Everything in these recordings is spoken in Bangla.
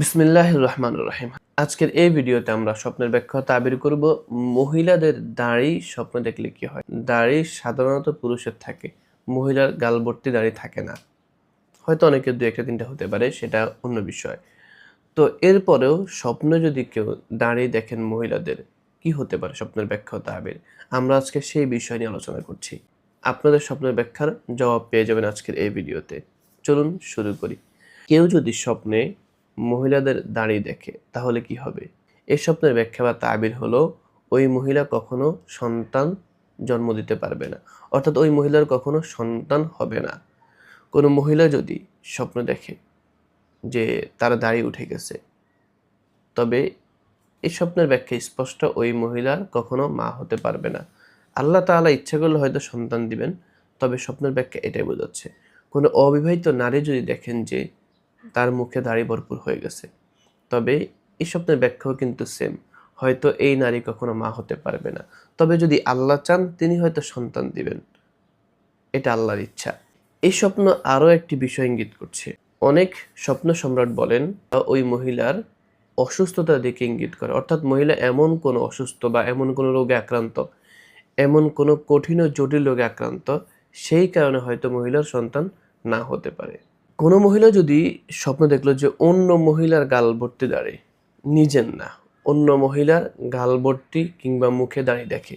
বিসমিল্লাহ রহমান রহিম। আজকের এই ভিডিওতে আমরা স্বপ্নের ব্যাখ্যা তাবির করব। মহিলাদের দাড়ি স্বপ্ন দেখলে কি হয়? দাড়ি সাধারণত পুরুষের থাকে, মহিলার গালবর্তি দাড়ি থাকে না। হয়তো অনেকের দু একটা তিনটা হতে পারে, সেটা অন্য বিষয়। তো এরপরেও স্বপ্ন যদি কেউ দাঁড়িয়ে দেখেন মহিলাদের, কি হতে পারে স্বপ্নের ব্যাখ্যা তাবির? আমরা আজকে সেই বিষয় নিয়ে আলোচনা করছি। আপনাদের স্বপ্নের ব্যাখ্যার জবাব পেয়ে যাবেন আজকের এই ভিডিওতে। চলুন শুরু করি। কেউ যদি স্বপ্নে মহিলাদের দাঁড়িয়ে দেখে, তাহলে কি হবে? এই স্বপ্নের ব্যাখ্যা বা তাবির হলো, ওই মহিলা কখনো সন্তান জন্ম দিতে পারবে না, অর্থাৎ ওই মহিলার কখনো সন্তান হবে না। কোনো মহিলা যদি স্বপ্ন দেখে যে তার দাড়ি উঠে গেছে, তবে এই স্বপ্নের ব্যাখ্যা স্পষ্ট, ওই মহিলার কখনো মা হতে পারবে না। আল্লাহ তাআলা ইচ্ছা করলে হয়তো সন্তান দিবেন, তবে স্বপ্নের ব্যাখ্যা এটাই বোঝাচ্ছে। কোনো অবিবাহিত নারী যদি দেখেন যে তার মুখে দাড়ি ভরপুর হয়ে গেছে। তবে এই স্বপ্নের ব্যাখ্যাও কিন্তু সেম হয়তো এই নারী কখনো মা হতে পারবে না। তবে যদি আল্লাহ চান, তিনি হয়তো সন্তান দিবেন। এটা আল্লাহর ইচ্ছা। এই স্বপ্ন আরও একটি বিষয় ইঙ্গিত করছে। অনেক স্বপ্ন সম্রাট বলেন ওই মহিলার অসুস্থতার দিকে ইঙ্গিত করে। অর্থাৎ মহিলা এমন কোনো অসুস্থ বা এমন কোনো রোগে আক্রান্ত, এমন কোনো কঠিন ও জটিল রোগে আক্রান্ত, সেই কারণে হয়তো মহিলার সন্তান না হতে পারে। কোনো মহিলা যদি স্বপ্ন দেখল যে অন্য মহিলার গাল ভর্তি দাঁড়িয়ে নিজের না, অন্য মহিলার গাল ভর্তি কিংবা মুখে দাঁড়িয়ে দেখে,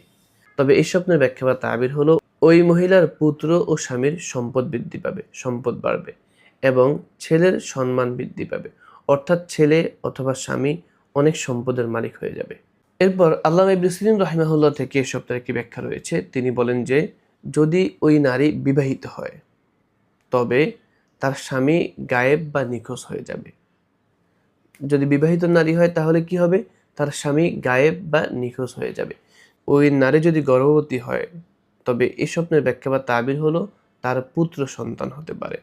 তবে এই স্বপ্নের ব্যাখ্যা বা তাবির হলো ওই মহিলার পুত্র ও স্বামীর সম্পদ বৃদ্ধি পাবে, সম্পদ বাড়বে এবং ছেলের সম্মান বৃদ্ধি পাবে। অর্থাৎ ছেলে অথবা স্বামী অনেক সম্পদের মালিক হয়ে যাবে। এরপর আল্লাহ ইবলিসলিম রাহিমাহুল্লাহ থেকে এ সপ্তাহে একটি ব্যাখ্যা রয়েছে। তিনি বলেন যে যদি ওই নারী বিবাহিত হয়, তবে তার স্বামী গায়েব বা নিখোঁজ হয়ে যাবে। যদি বিবাহিত নারী হয়, তাহলে কি হবে? তার স্বামী গায়েব বা নিখোঁজ হয়ে যাবে। ওই নারী যদি গর্ভবতী হয়, তবে এই স্বপ্নের ব্যাখ্যা বা তাবির হলো তার পুত্র সন্তান হতে পারে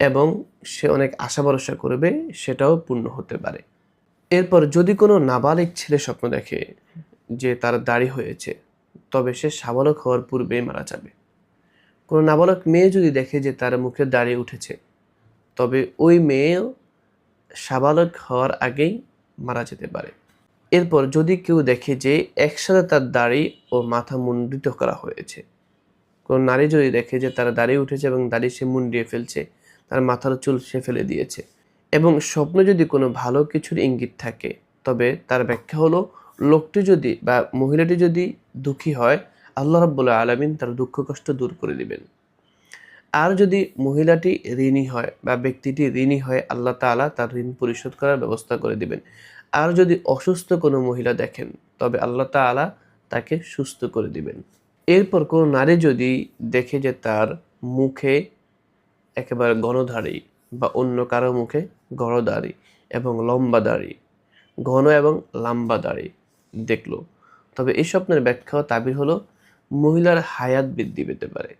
এবং সে অনেক আশা ভরসা করবে, সেটাও পূর্ণ হতে পারে। এরপর যদি কোনো নাবালিক ছেলে স্বপ্ন দেখে যে তার দাড়ি হয়েছে, তবে সে সাবালক হওয়ার পূর্বেই মারা যাবে। কোনো নাবালক মেয়ে যদি দেখে যে তার মুখে দাঁড়িয়ে উঠেছে, তবে ওই মেয়েও সাবালক হওয়ার আগেই মারা যেতে পারে। এরপর যদি কেউ দেখে যে একসাথে তার দাড়ি ও মাথা মুন্ডিত করা হয়েছে, কোনো নারী যদি দেখে যে তার দাড়ি উঠেছে এবং দাড়ি সে মুন্ডিয়ে ফেলছে, তার মাথার চুল সে ফেলে দিয়েছে এবং স্বপ্নে যদি কোনো ভালো কিছুর ইঙ্গিত থাকে, তবে তার ব্যাখ্যা হলো, লোকটি যদি বা মহিলাটি যদি দুঃখী হয় আল্লাহ রাব্বুল আলমিন তার দুঃখ কষ্ট দূর করে দিবেন। আর যদি মহিলাটি ঋণী হয় বা ব্যক্তিটি ঋণী হয় আল্লাহ তাআলা তার ঋণ পরিশোধ করার ব্যবস্থা করে দিবেন। আর যদি অসুস্থ কোনো মহিলা দেখেন, তবে আল্লাহ তাআলা তাকে সুস্থ করে দিবেন। এরপর কোনো নারী যদি দেখে যে তার মুখে একেবারে গণধারী বা অন্য কারও মুখে গড়দাড়ি এবং লম্বা দাড়ি ঘন এবং লম্বা দাড়ি দেখল, তবে এই স্বপ্নের ব্যাখ্যা তাবির হলো মহিলার হায়াত বৃদ্ধি পেতে পারে।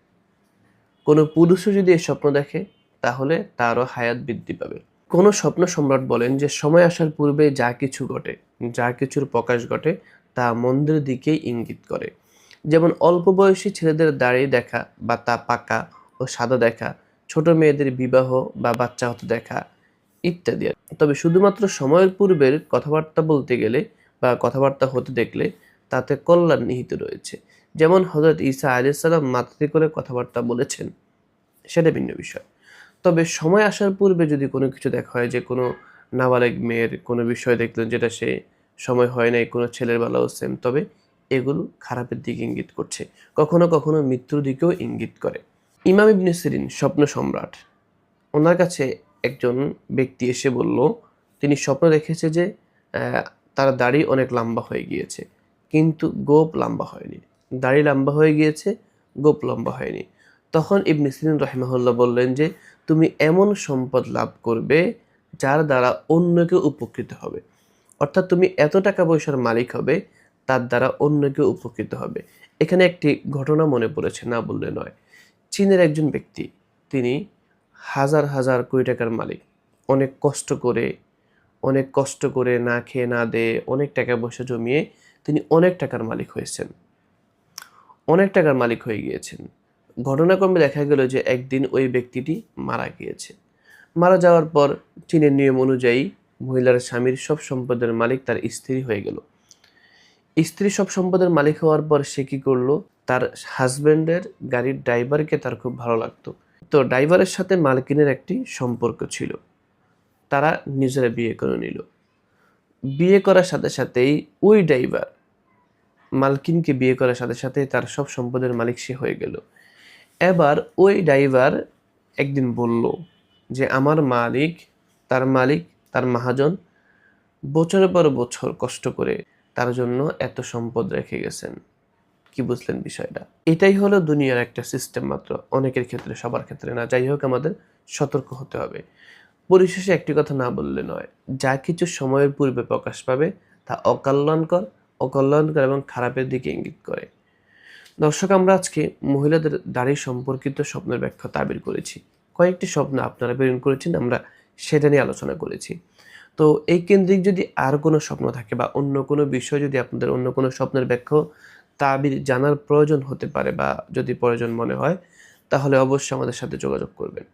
কোনো পুরুষও যদি এই স্বপ্ন দেখে, তাহলে তারও হায়াত বৃদ্ধি পাবে। কোনো স্বপ্ন সম্রাট বলেন যে, সময় আসার পূর্বে যা কিছু ঘটে, যা কিছুর প্রকাশ ঘটে, তা মন্দের দিকেই ইঙ্গিত করে। যেমন অল্প বয়সী ছেলেদের দাঁড়িয়ে দেখা বা তা পাকা ও সাদা দেখা, ছোট মেয়েদের বিবাহ বা বাচ্চা হতে দেখা ইত্যাদি। তবে শুধুমাত্র সময়ের পূর্বের কথাবার্তা বলতে গেলে বা কথাবার্তা হতে দেখলে তাতে কল্যাণ নিহিত রয়েছে। যেমন হজরত ঈসা আলাইসাল্লাম মাতৃ করে কথাবার্তা বলেছেন, সেটা ভিন্ন বিষয়। তবে সময় আসার পূর্বে যদি কোনো কিছু দেখা হয় যে কোনো নাবালেগ মেয়ের কোনো বিষয় দেখলেন যেটা সে সময় হয় নাই, কোনো ছেলের বেলাও সেম তবে এগুলো খারাপের দিকে ইঙ্গিত করছে। কখনো কখনো মৃত্যুর দিকেও ইঙ্গিত করে। ইমাম ইবনে সিরিন, স্বপ্ন সম্রাট, ওনার কাছে একজন ব্যক্তি এসে বলল, তিনি স্বপ্ন দেখেছে যে তার দাড়ি অনেক লম্বা হয়ে গিয়েছে, কিন্তু গোপ লম্বা হয়নি। দাড়ি লম্বা হয়ে গিয়েছে, গোপ লম্বা হয়নি। তখন ইবনে সিরিন রহিমাহুল্লাহ বললেন যে, তুমি এমন সম্পদ লাভ করবে যার দ্বারা অন্য কেউ উপকৃত হবে। অর্থাৎ তুমি এত টাকা পয়সার মালিক হবে, তার দ্বারা অন্য কেউ উপকৃত হবে। এখানে একটি ঘটনা মনে পড়েছে, না বললে নয়। চীনের একজন ব্যক্তি, তিনি হাজার হাজার কোটি টাকার মালিক। অনেক কষ্ট করে, অনেক কষ্ট করে না খেয়ে না দিয়ে অনেক টাকা পয়সা জমিয়ে তিনি অনেক টাকার মালিক হয়েছেন। অনেক টাকার মালিক হয়ে গিয়েছেন। ঘটনাক্রমে দেখা গেল যে একদিন ওই ব্যক্তিটি মারা গিয়েছে। মারা যাওয়ার পর চীনের নিয়ম অনুযায়ী মহিলার স্বামীর সব সম্পদের মালিক তার স্ত্রী হয়ে গেল। স্ত্রী সব সম্পদের মালিক হওয়ার পর সে কী করল? তার হাজব্যান্ডের গাড়ির ড্রাইভারকে তার খুব ভালো লাগতো। তো ড্রাইভারের সাথে মালকিনের একটি সম্পর্ক ছিল। তারা নিজেরা বিয়ে করে নিল। বিয়ে করার সাথে সাথেই ওই ড্রাইভার মালকিনকে বিয়ে করার সাথে সাথে তার সব সম্পদের মালিক সে হয়ে গেল। এবার ওই ড্রাইভার একদিন বলল যে, আমার মালিক, তার মালিক, তার মহাজন বছরের পর বছর কষ্ট করে তার জন্য এত সম্পদ রেখে গেছেন। কি বুঝলেন বিষয়টা? এটাই হলো দুনিয়ার একটা সিস্টেম মাত্র। অনেকের ক্ষেত্রে, সবার ক্ষেত্রে না। যাই হোক, আমাদের সতর্ক হতে হবে। পরিশেষে একটি কথা না বললে নয়। যা কিছু সময়ের পূর্বে প্রকাশ পাবে তা অকল্যাণকর অকল্যাণকর এবং খারাপের দিকে ইঙ্গিত করে। দর্শক, আমরা আজকে মহিলাদের দাড়ি সম্পর্কিত স্বপ্নের ব্যাখ্যা তাবির করেছি। কয়েকটি স্বপ্ন আপনারা প্রেরণ করেছেন, আমরা সেটা নিয়ে আলোচনা করেছি। তো এই কেন্দ্রিক যদি আর কোনো স্বপ্ন থাকে বা অন্য কোনো বিষয় যদি আপনাদের অন্য কোনো স্বপ্নের ব্যাখ্যা তাবির জানার প্রয়োজন হতে পারে বা যদি প্রয়োজন মনে হয়, তাহলে অবশ্যই আমাদের সাথে যোগাযোগ করবেন।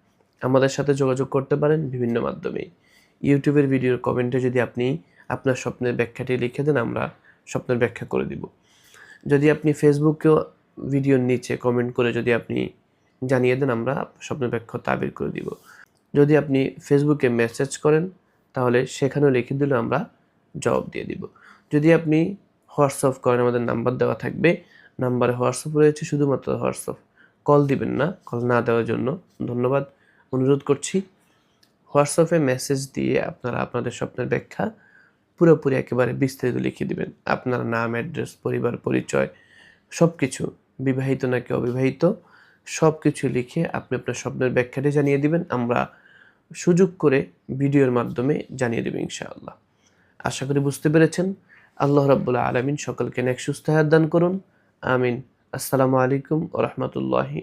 আমাদের সাথে যোগাযোগ করতে পারেন বিভিন্ন মাধ্যমেই। ইউটিউবের ভিডিওর কমেন্টে যদি আপনি আপনার স্বপ্নের ব্যাখ্যাটি লিখে দেন, আমরা স্বপ্নের ব্যাখ্যা করে দিব। যদি আপনি ফেসবুকেও ভিডিওর নিচে কমেন্ট করে যদি আপনি জানিয়ে দেন, আমরা স্বপ্নের ব্যাখ্যা তাবির করে দিব। যদি আপনি ফেসবুকে মেসেজ করেন, তাহলে সেখানেও লিখে দিলে আমরা জবাব দিয়ে দিব। যদি আপনি হোয়াটসঅ্যাপ করেন, আমাদের নাম্বার দেওয়া থাকবে। নাম্বারে হোয়াটসঅ্যাপ রয়েছে, শুধুমাত্র হোয়াটসঅ্যাপ। কল দিবেন না, কল না দেওয়ার জন্য ধন্যবাদ। অনুরোধ করছি, হোয়াটসঅ্যাপে মেসেজ দিয়ে আপনারা আপনাদের স্বপ্নের ব্যাখ্যা পুরোপুরি একেবারে বিস্তারিত লিখে দিবেন। আপনার নাম, অ্যাড্রেস, পরিবার, পরিচয় সব কিছু বিবাহিত নাকি অবিবাহিত সব কিছু লিখে আপনি আপনার স্বপ্নের ব্যাখ্যাটি জানিয়ে দিবেন। আমরা সুযোগ করে ভিডিওর মাধ্যমে জানিয়ে দেব ইনশাআল্লাহ। আশা করি বুঝতে পেরেছেন। আল্লাহ রাব্বুল আলমিন সকলকে নেক সুস্থ দান করুন। আমিন। আসসালামু আলাইকুম ও রহমতুল্লাহি